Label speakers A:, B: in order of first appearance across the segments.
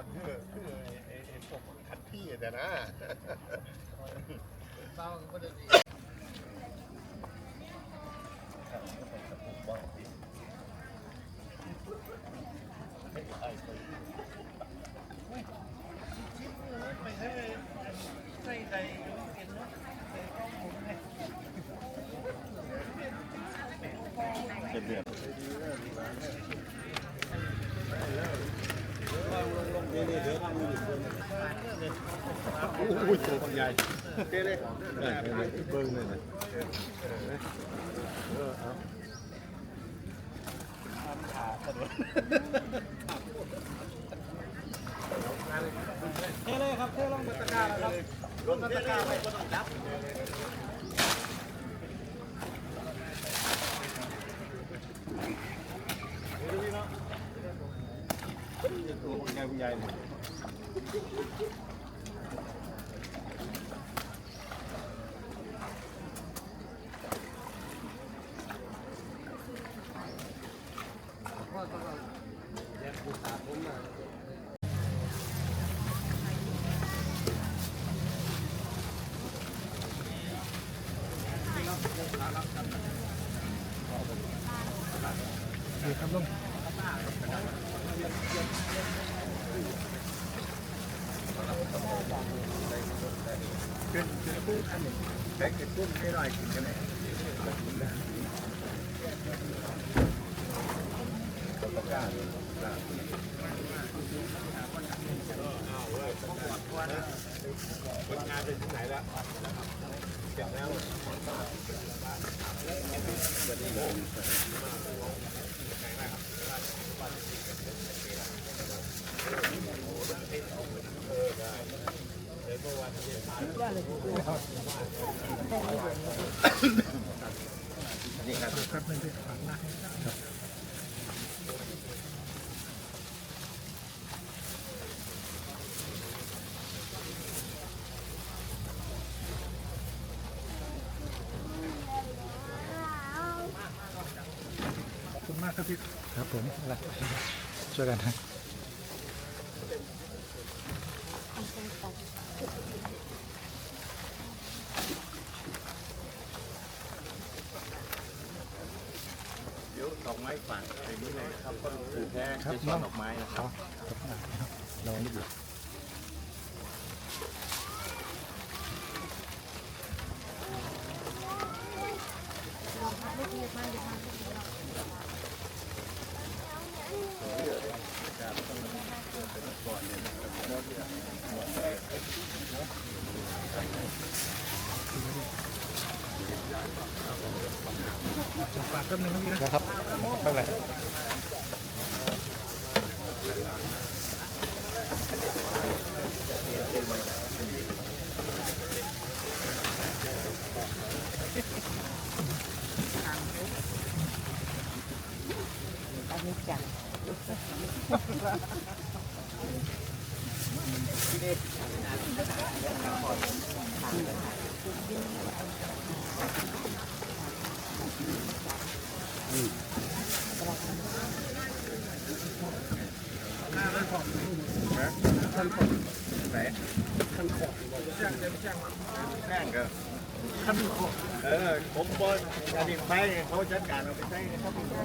A: อนคือคือไอ้ไอ้ไอ้พวกขัดที่แต่นะ
B: บ้างก็จะดี
A: ไม่ใช่ใส่ใจกินเนาะ
C: เดือด อ้ยตัวคนใหญ่เต้เลยเบิ้งเลยนะเออเอา
B: เท่เลยครับเท่ลงบนตะกร้าแล้วครับลงบนตะกร้าไปก็ต้องจับ
C: ตัวคนใหญ่คนใหญ่ ครับ
A: ลุงกเกจกุ้งให้หน่อยกินกันเลย คนงานไปที่ไหนแล้วเก็บแล้ว
B: ขอบคุณมากครับ พี่ครับผมอะไรช่วยกันนะ
A: เดี๋ยวดอกไม้ฝากอย่างนี้เลยครับก็ถือแท้จะช่อดอกไม้นะครับ
B: ลองนิดเดียว ฝากแป๊บนึงนะพี่นะครับไม่เป็นไร
A: แป้งก็
B: ขั้นขอ
A: เออผมบอลอันนี้ไปเขาจัดการเอาไปใช้ครับ
C: ไป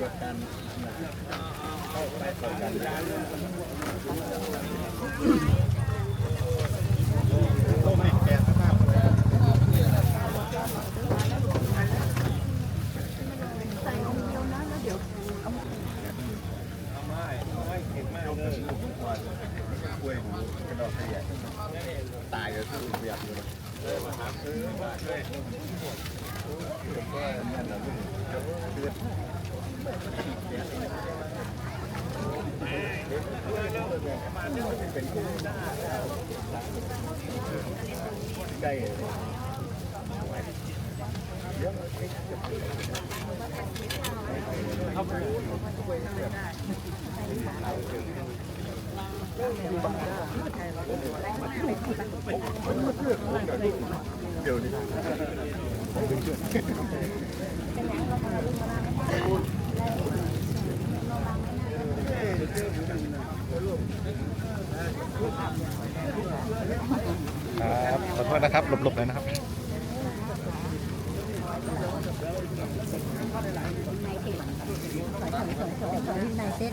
C: จดกันเข้าไปจดกันต้มให้แกงมากเลย
D: ใส่นมเดียวนะแล้วเดี๋ยวเอา
C: เอาไม้เอาไม้เก่งมากเลยกล้วยหูกระดอกขยะตายก็คือเบียดอยู่เลยมาหาซื้อมาด้วย ผม ค
B: รับขอโทษนะครับหลบๆเลยนะครับ
D: ในเส้น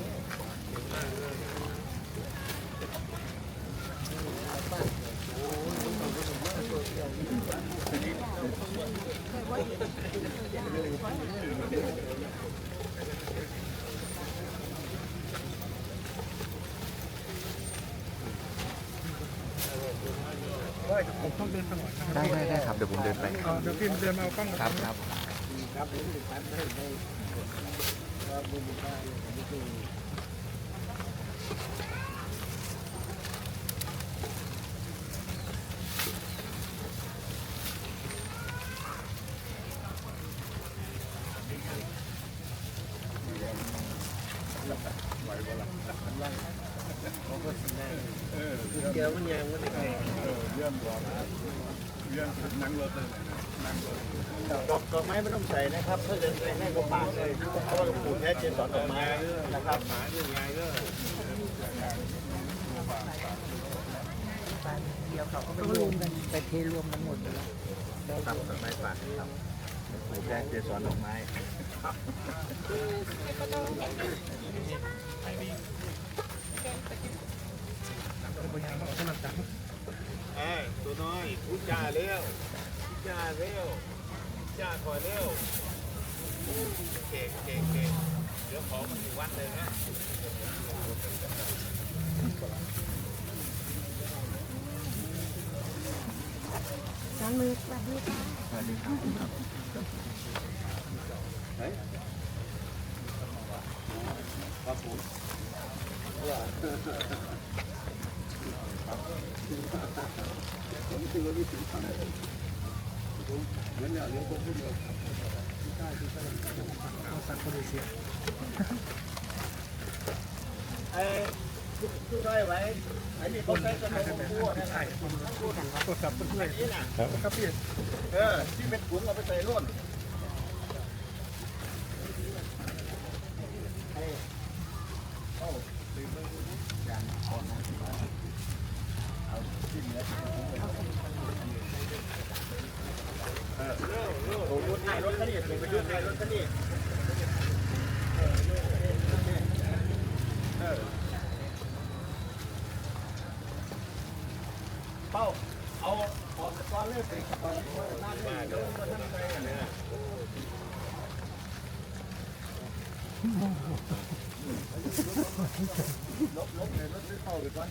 A: ได้ได้ได้ครับเดี๋ยวผมเดินไป
B: เดี๋ยวพิมพ์เดินมาเอากล้อง
A: ครับ ครับ
C: เดี๋ยวมันยังมัน ดอกดอกไม้ไม่ต้องใส่ นะครับถ้าจะใส่ให้ก็ปากเลยเพราะว่าหลวงปู่แท้เจนสอนดอกไม้นะครับหมาเรื่องไงก็
D: ก็รวมกันไปเทรวมกันหมดเลย
C: ครับดอกไม้ปากครับหลวงปู่แท้เจนสอนดอกไม้ครับ
A: เอ้ยตัวน้อยพูดจาเร็วพูดจาเร็วพูดจาถอย เก่งเก่งเก่งเดี๋ยวขอมันอีกวันหนึ่งนะ
D: ล้างมือสวัสดีค่ะ
A: สวัสดีครับ
C: ไอ้ผู้ช่วย ไอ้ดูได้ไว้ไอ้นี่เขาใช้กระดงพูดนะครับ
B: กดสับเพื่อน
C: นี่นะ
B: ครับพี่
C: เออที่เป็นขุนเราไปใส่ร่นโอ้โหถ่ายรถคันนี้ผมไปยืนถ่ายรถคันนี้ เป้าเอาขอกก้อนเลือดไปก่อนหน้ามาเรื่องมาทำอะไรกันเนี่ยลบลบเลยลบไม่เข้าไปก่อน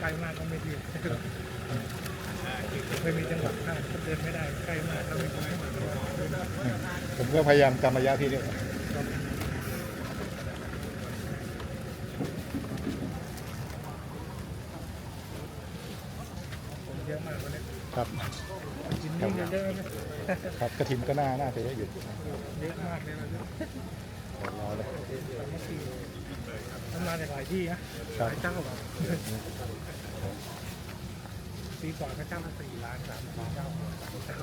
B: ไกลมากก็ไม่ดี ไม่มีจังหวะข้ามเดินไม่ได้ใกล้มากก็ไม่ได้
E: ผมก็พยายามกำระยะที่นี่
B: เยอะมากเลย
E: ครับ
B: กินนี่เยอะไหม
E: ครับกระถินก็น่าน่าจะเยอะอยู่
B: เยอะมากเลยนะ
E: รอเลย
B: ทำงานในหลายที่นะหลายเจ้าแบบ ปีก่อนก็เจ้าละสี่ล้านสามสี่เจ้าสามเจ้า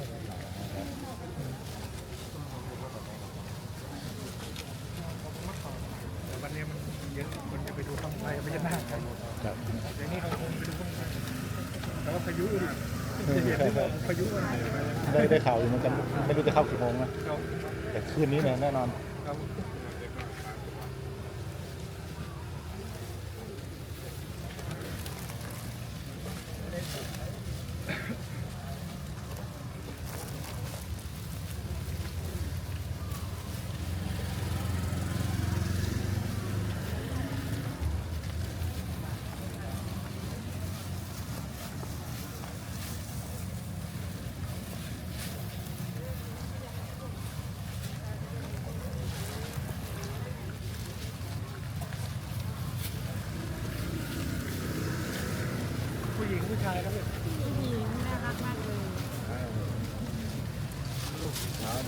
B: แต่วันนี้มันเยอะคนจะไปดูต้องไปไม่ใช่หน้าก
E: แบบ
B: อย่างนี้เขาคงไปดูต้องไปแต่ว่าพายุอื่นพายุอะไรได้
E: ได้ข่าวอยู่เหมือนกันไม่รู้จะเข้ากี่โมงนะแต่คืนนี้เนี่ยแน่นอน
B: ครับ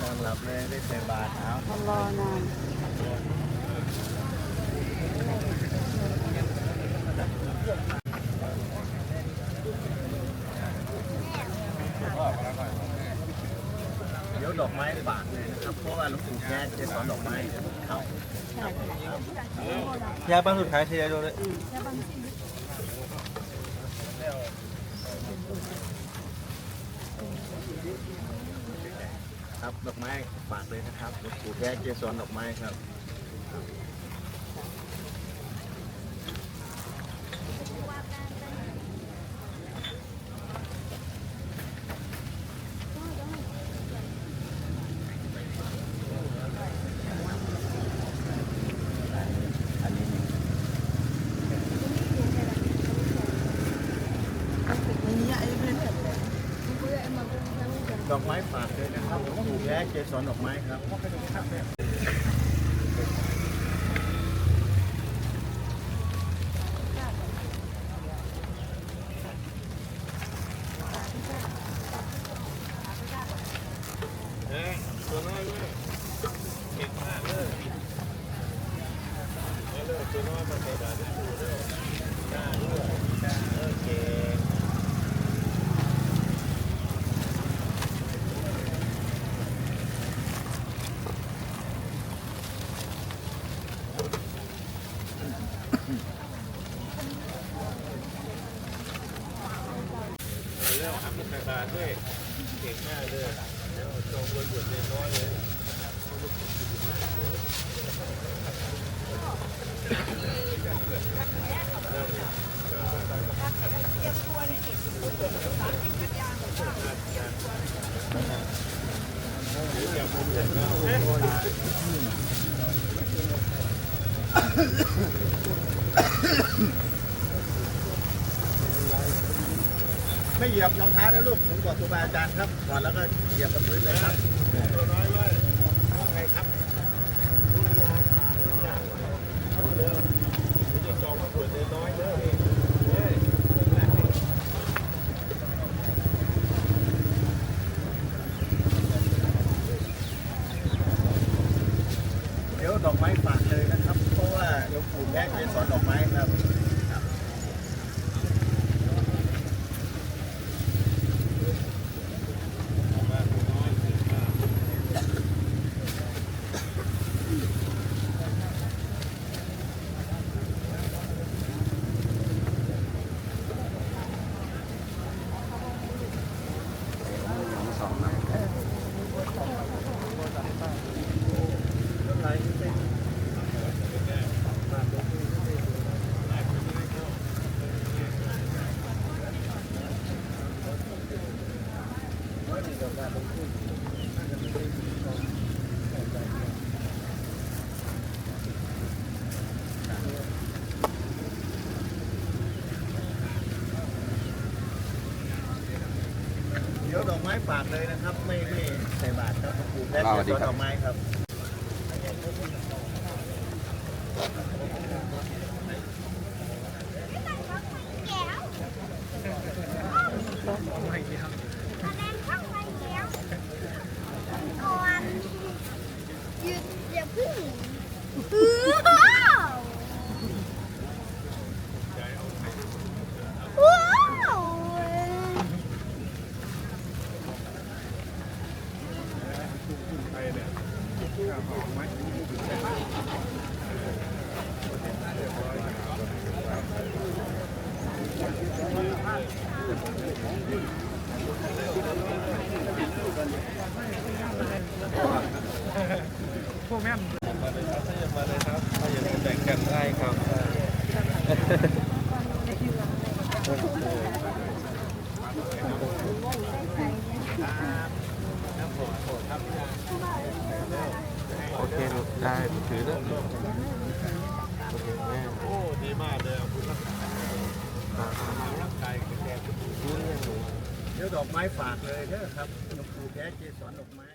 B: น
C: อนหลับเลยได้ใส่บาตรเอา
D: รอนาน
C: เดี๋ยวดอกไม้บาทเลยนะครับ เพราะว่าหลวงปู่แกจะสอนดอกไม้เขา
B: ยาบ้านสุดท้ายเชียร์ดูเลย
C: ครับ ดอกไม้ฝากเลยนะครับหลวงปู่แท้เกสอนดอกไม้ครับ ดอกไม้ฝากเลยนะครับหลวงปู่แกเกสรดอกไม้ครับ
A: เฮ้ยตัวน้อยเว้ยเก่งมากเลยมาเลยตัวน้อยมาใส่บาตรหลวงปู่ด้วยจ้าด้วยจ้าโอเค เรื่องทำเป็นบาทด้วยเก่งมากเลยเดี๋ยวจองวันหยุดเล็กน้อยเลยอย่ามุมอย่างเรา
C: ไม่เหยียบรองเท้านะลูกผมบอกครูบาอาจารย์ครับก่อนแล้วก็เหยียบกับพื้นเลยครับ
A: ตัวน้อยเว้ยว่าไงครับพูดยางพูดยางพูดเร็วคุณจะจองวันหยุดเล็กน้อยเด้อนี่เฮ้ย
C: เดอกไม้ฝากเลยนะครับ เพราะว่าหลวงปู่แกเกสรดอกไม้ครับเดี๋ยวดอกไม้ฝาก เลยนะครับ ไม่ไม่ใส่บาตรครับหลวงปู่แกเกสรดอกไม้ครับ่
F: ของ
C: ไหม
G: เคลูกได้ถือเลย
A: โอ้ดีมากเลยคุณรักษาร่างกายแข็งแรง
G: รู้เรื่องหนู
C: เดี๋ยวดอกไม้ฝากเลยเด้อครับหลวงปู่แก้เจสอนดอกไม้